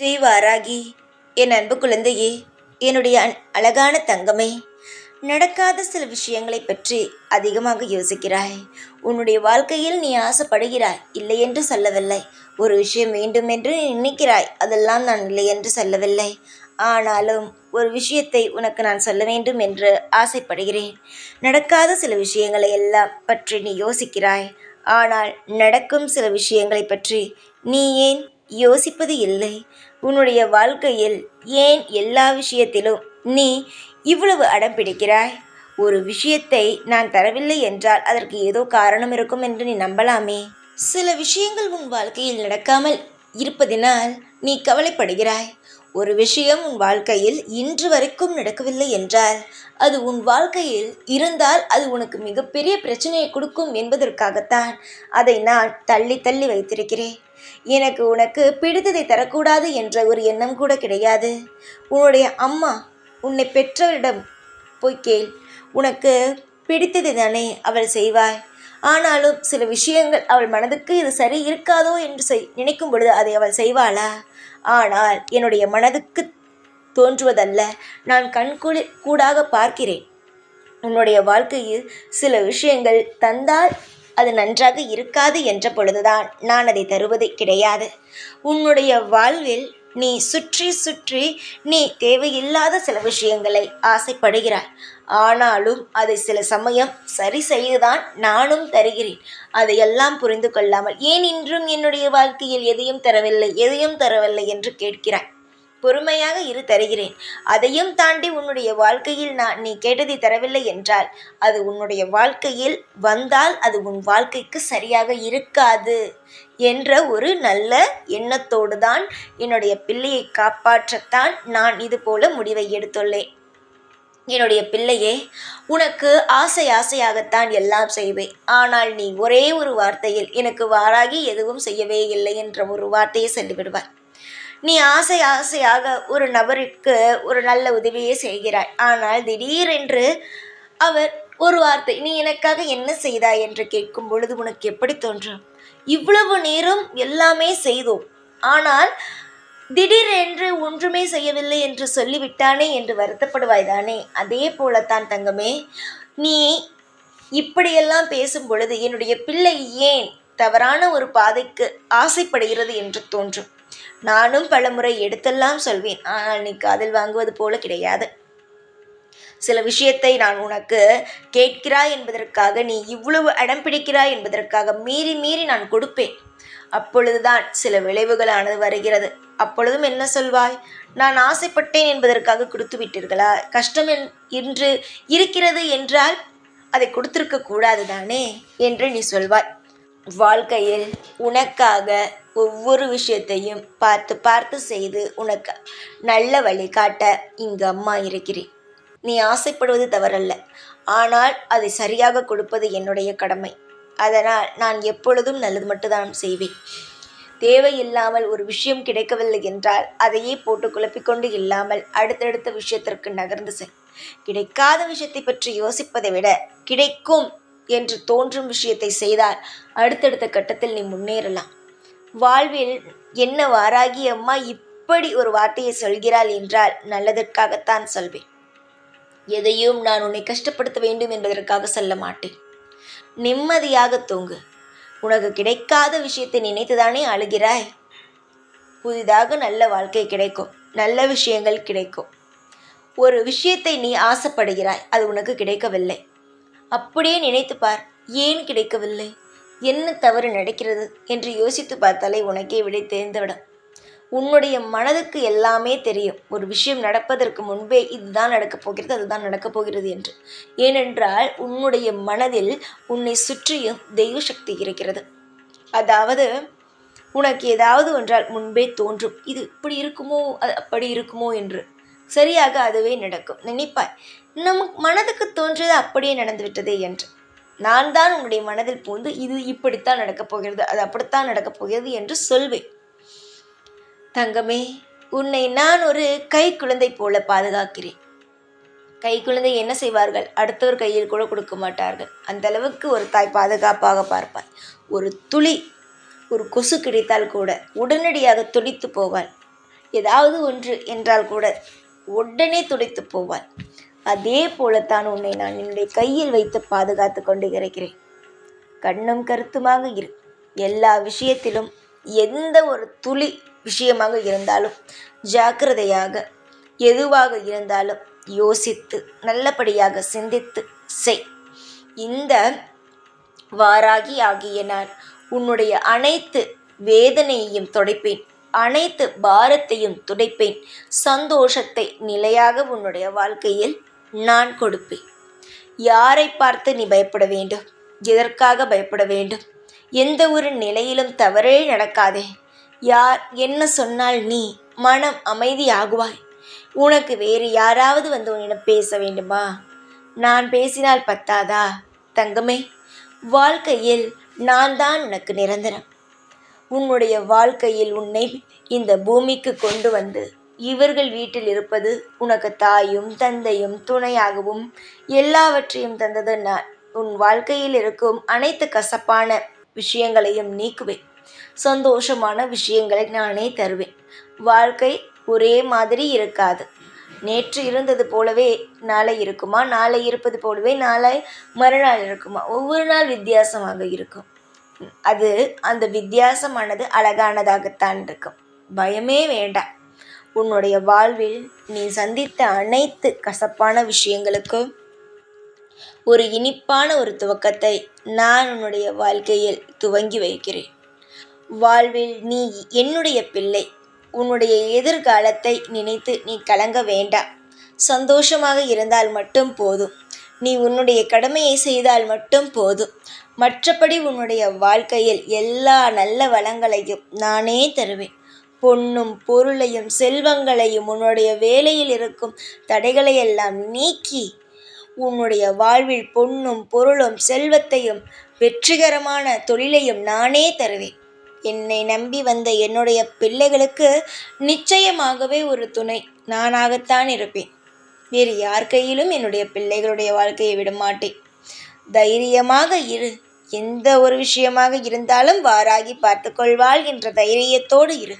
ஸ்ரீவாராகி என் அன்பு குழந்தையே என்னுடைய அழகான தங்கமே நடக்காத சில விஷயங்களை பற்றி அதிகமாக யோசிக்கிறாய். உன்னுடைய வாழ்க்கையில் நீ ஆசைப்படுகிறாய் இல்லை என்று சொல்லவில்லை. ஒரு விஷயம் வேண்டும் என்று நினைக்கிறாய் அதெல்லாம் நான் இல்லை என்று சொல்லவில்லை. ஆனாலும் ஒரு விஷயத்தை உனக்கு நான் சொல்ல வேண்டும் என்று ஆசைப்படுகிறேன். நடக்காத சில விஷயங்களை எல்லாம் பற்றி நீ யோசிக்கிறாய். ஆனால் நடக்கும் சில விஷயங்களை பற்றி நீ ஏன் யோசிப்பது இல்லை? உன்னுடைய வாழ்க்கையில் ஏன் எல்லா விஷயத்திலும் நீ இவ்வளவு அடம் பிடிக்கிறாய்? ஒரு விஷயத்தை நான் தரவில்லை என்றால் அதற்கு ஏதோ காரணம் இருக்கும் என்று நீ நம்பலாமே. சில விஷயங்கள் உன் வாழ்க்கையில் நடக்காமல் இருப்பதினால் நீ கவலைப்படுகிறாய். ஒரு விஷயம் உன் வாழ்க்கையில் இன்று வரைக்கும் நடக்கவில்லை என்றால் அது உன் வாழ்க்கையில் இருந்தால் அது உனக்கு மிகப்பெரிய பிரச்சனையை கொடுக்கும் என்பதற்காகத்தான் அதை நான் தள்ளி தள்ளி வைத்திருக்கிறேன். எனக்கு உனக்கு பிடித்ததை தரக்கூடாது என்ற ஒரு எண்ணம் கூட கிடையாது. உன்னுடைய அம்மா உன்னை பெற்றவரிடம் போய் கேள். உனக்கு பிடித்தது தானே அவள் செய்வாய் ஆனாலும் சில விஷயங்கள் அவள் மனதுக்கு இது சரி இருக்காதோ என்று செய் நினைக்கும் பொழுது அதை அவள் செய்வாளா? ஆனால் என்னுடைய மனதுக்கு தோன்றுவதல்ல. நான் கண்கூடி கூடாக பார்க்கிறேன். உன்னுடைய வாழ்க்கையில் சில விஷயங்கள் தந்தால் அது நன்றாக இருக்காது என்ற பொழுதுதான் நான் அதை தருவது கிடையாது. உன்னுடைய வாழ்வில் நீ சுற்றி சுற்றி நீ தேவையில்லாத சில விஷயங்களை ஆசைப்படுகிறாய். ஆனாலும் அதை சில சமயம் சரி செய்துதான் நானும் தருகிறேன். அதையெல்லாம் புரிந்து கொள்ளாமல் ஏன் இன்றும் என்னுடைய வாழ்க்கையில் எதையும் தரவில்லை எதையும் தரவில்லை என்று கேட்கிறாய். பொறுமையாக இரு தருகிறேன். அதையும் தாண்டி உன்னுடைய வாழ்க்கையில் நான் நீ கேட்டதை தரவில்லை என்றால் அது உன்னுடைய வாழ்க்கையில் வந்தால் அது உன் வாழ்க்கைக்கு சரியாக இருக்காது என்ற ஒரு நல்ல எண்ணத்தோடு தான் என்னுடைய பிள்ளையை காப்பாற்றத்தான் நான் இது போல முடிவை எடுத்துள்ளேன். என்னுடைய பிள்ளையே உனக்கு ஆசை ஆசையாகத்தான் எல்லாம் செய்வேன். ஆனால் நீ ஒரே ஒரு வார்த்தையில் எனக்கு வாராகி எதுவும் செய்யவே இல்லை என்ற ஒரு வார்த்தையை சொல்லிவிடுவார் நீ ஆசை ஆசையாக ஒரு நபருக்கு ஒரு நல்ல உதவியை செய்கிறாய். ஆனால் திடீரென்று அவர் ஒரு வார்த்தை நீ எனக்காக என்ன செய்தாய்? என்று கேட்கும் பொழுது உனக்கு எப்படி தோன்றும்? இவ்வளவு நேரம் எல்லாமே செய்தோம். ஆனால் திடீரென்று ஒன்றுமே செய்யவில்லை என்று சொல்லிவிட்டானே என்று வருத்தப்படுவாய் தானே? அதே போலத்தான் தங்கமே நீ இப்படியெல்லாம் பேசும் பொழுது என்னுடைய பிள்ளை ஏன் தவறான ஒரு பாதைக்கு ஆசைப்படுகிறது என்று தோன்றும்? நானும் பலமுறை எடுத்தெல்லாம் சொல்வேன். ஆனால் நீ காதில் வாங்குவது போல கிடையாது. சில விஷயத்தை நான் உனக்கு கேட்கிறாய் என்பதற்காக நீ இவ்வளவு அடம் பிடிக்கிறாய் என்பதற்காக மீறி மீறி நான் கொடுப்பேன். அப்பொழுதுதான் சில விளைவுகளானது வருகிறது. அப்பொழுதும் என்ன சொல்வாய்? நான் ஆசைப்பட்டேன் என்பதற்காக கொடுத்து விட்டீர்களா? கஷ்டம் என் இன்று இருக்கிறது என்றால் அதை கொடுத்திருக்க கூடாது தானே? என்று நீ சொல்வாய். வாழ்க்கையில் உனக்காக ஒவ்வொரு விஷயத்தையும் பார்த்து பார்த்து செய்து உனக்கு நல்ல வழி காட்ட இங்கு அம்மா இருக்கிறேன். நீ ஆசைப்படுவது தவறல்ல. ஆனால் அதை சரியாக கொடுப்பது என்னுடைய கடமை. அதனால் நான் எப்பொழுதும் நல்லது மட்டும்தான் செய்வேன். தேவையில்லாமல் ஒரு விஷயம் கிடைக்கவில்லை என்றால் அதையே போட்டு குழப்பிக்கொண்டு இல்லாமல் அடுத்தடுத்த விஷயத்திற்கு நகர்ந்து செய் கிடைக்காத விஷயத்தை பற்றி யோசிப்பதை விட கிடைக்கும் என்று தோன்றும் விஷயத்தை செய்தால் அடுத்தடுத்த கட்டத்தில் நீ முன்னேறலாம். வாழ்வில் என்ன வாராகி அம்மா இப்படி ஒரு வார்த்தையை சொல்கிறாள் என்றால் நல்லதற்காகத்தான் சொல்வேன். எதையும் நான் உன்னை கஷ்டப்படுத்த வேண்டும் என்பதற்காக சொல்ல மாட்டேன். நிம்மதியாக தூங்கு. உனக்கு கிடைக்காத விஷயத்தை நினைத்துதானே அழுகிறாய்? புதிதாக நல்ல வாழ்க்கை கிடைக்கும். நல்ல விஷயங்கள் கிடைக்கும். ஒரு விஷயத்தை நீ ஆசைப்படுகிறாய் அது உனக்கு கிடைக்கவில்லை. அப்படியே நினைத்து பார் ஏன் கிடைக்கவில்லை? என்ன தவறு நடக்கிறது என்று யோசித்து பார்த்தாலே உனக்கே விடை தெரிந்துவிடும். உன்னுடைய மனதுக்கு எல்லாமே தெரியும். ஒரு விஷயம் நடப்பதற்கு முன்பே இதுதான் நடக்கப் போகிறது அதுதான் நடக்கப் போகிறது என்று. ஏனென்றால் உன்னுடைய மனதில் உன்னை சுற்றியும் தெய்வ சக்தி இருக்கிறது. அதாவது உனக்கு ஏதாவது ஒன்றால் முன்பே தோன்றும். இது இப்படி இருக்குமோ அது அப்படி இருக்குமோ என்று. சரியாக அதுவே நடக்கும். நினைப்பாய் நம் மனதுக்கு தோன்றியது அப்படியே நடந்துவிட்டதே என்று. நான் தான் உங்களுடைய மனதில் பூந்து இது இப்படித்தான் நடக்கப் போகிறது அது அப்படித்தான் நடக்கப் போகிறது என்று சொல்வேன். தங்கமே உன்னை நான் ஒரு கை குழந்தை போல பாதுகாக்கிறேன். கை குழந்தை என்ன செய்வார்கள்? அடுத்தவர் கையில் கூட கொடுக்க மாட்டார்கள். அந்த அளவுக்கு ஒரு தாய் பாதுகாப்பாக பார்ப்பாய் ஒரு துளி ஒரு கொசு கிடைத்தால் கூட உடனடியாக துடித்து போவாள். ஏதாவது ஒன்று என்றால் கூட உடனே துடைத்து போவாள். அதே போலத்தான் உன்னை நான் என்னுடைய கையில் வைத்து பாதுகாத்து கொண்டு இருக்கிறேன் கண்ணும் கருத்துமாக இரு. எல்லா விஷயத்திலும் எந்த ஒரு துளி விஷயமாக இருந்தாலும் ஜாக்கிரதையாக எதுவாக இருந்தாலும் யோசித்து நல்லபடியாக சிந்தித்து செய். இந்த வாராகி ஆகிய நான் உன்னுடைய அனைத்து வேதனையையும் துடைப்பேன். அனைத்து பாரத்தையும் துடைப்பேன். சந்தோஷத்தை நிலையாக உன்னுடைய வாழ்க்கையில் நான் கொடுப்பேன். யாரை பார்த்து நீ பயப்பட வேண்டும்? எதற்காக பயப்பட வேண்டும்? எந்த ஒரு நிலையிலும் தவறே நடக்காதே. யார் என்ன சொன்னால் நீ மனம் அமைதியாகுவாய். உனக்கு வேறு யாராவது வந்து உன்னிடம் பேச வேண்டுமா? நான் பேசினால் பத்தாதா? தங்கமே வாழ்க்கையில் நான் தான் உனக்கு நிரந்தரம். உன்னுடைய வாழ்க்கையில் உன்னை இந்த பூமிக்கு கொண்டு வந்து இவர்கள் வீட்டில் இருப்பது உனக்கு தாயும் தந்தையும் துணையாகவும் எல்லாவற்றையும் தந்தது நான் உன் வாழ்க்கையில் இருக்கும் அனைத்து கசப்பான விஷயங்களையும் நீக்குவேன். சந்தோஷமான விஷயங்களை நானே தருவேன். வாழ்க்கை ஒரே மாதிரி இருக்காது. நேற்று இருந்தது போலவே நாளை இருக்குமா? நாளை இருப்பது போலவே நாளை மறுநாள் இருக்குமா? ஒவ்வொரு நாள் வித்தியாசமாக இருக்கும். அது அந்த வித்தியாசமானது அழகானதாகத்தான் இருக்கும். பயமே வேண்டாம். உன்னுடைய வாழ்வில் நீ சந்தித்த அனைத்து கசப்பான விஷயங்களுக்கும் ஒரு இனிப்பான ஒரு துவக்கத்தை நான் உன்னுடைய வாழ்க்கையில் துவங்கி வைக்கிறேன். வாழ்வில் நீ என்னுடைய பிள்ளை. உன்னுடைய எதிர்காலத்தை நினைத்து நீ கலங்க வேண்டாம். சந்தோஷமாக இருந்தால் மட்டும் போதும். நீ உன்னுடைய கடமையை செய்தால் மட்டும் போதும். மற்றபடி உன்னுடைய வாழ்க்கையில் எல்லா நல்ல வளங்களையும் நானே தருவேன். பொன்னும் பொருளையும் செல்வங்களையும் உன்னுடைய வேலையில் இருக்கும் தடைகளை எல்லாம் நீக்கி உன்னுடைய வாழ்வில் பொன்னும் பொருளும் செல்வத்தையும் வெற்றிகரமான தொழிலையும் நானே தருவேன். என்னை நம்பி வந்த என்னுடைய பிள்ளைகளுக்கு நிச்சயமாகவே ஒரு துணை. நானாகத்தான் இருப்பேன். வேறு யார் கையிலும் என்னுடைய பிள்ளைகளுடைய வாழ்க்கையை விடமாட்டேன் தைரியமாக இரு. எந்த ஒரு விஷயமாக இருந்தாலும் வாராகி பார்த்துக்கொள்வாள் என்ற தைரியத்தோடு இரு.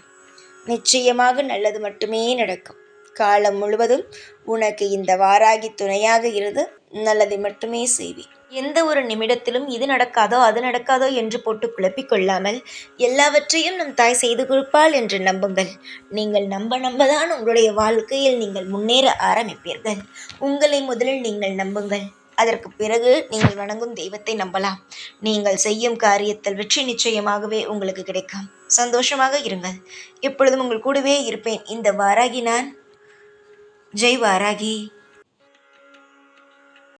நிச்சயமாக நல்லது மட்டுமே நடக்கும். காலம் முழுவதும் உனக்கு இந்த வாராகி துணையாக இருந்து நல்லதை மட்டுமே செய்வேன். எந்த ஒரு நிமிடத்திலும் இது நடக்காதோ அது நடக்காதோ என்று போட்டு குழப்பிக் கொள்ளாமல் எல்லாவற்றையும் நம் தாய் செய்து கொடுப்பாள் என்று நம்புங்கள். நீங்கள் நம்ப நம்பதான் உங்களுடைய வாழ்க்கையில் நீங்கள் முன்னேற ஆரம்பிப்பீர்கள். உங்களை முதலில் நீங்கள் நம்புங்கள். அதற்கு பிறகு நீங்கள் வணங்கும் தெய்வத்தை நம்பலாம். நீங்கள் செய்யும் காரியத்தில் வெற்றி நிச்சயமாகவே உங்களுக்கு கிடைக்கும். சந்தோஷமாக இருங்கள். எப்பொழுதும் உங்கள் கூடவே இருப்பேன். இந்த வாராகி நான். ஜெய் வாராகி.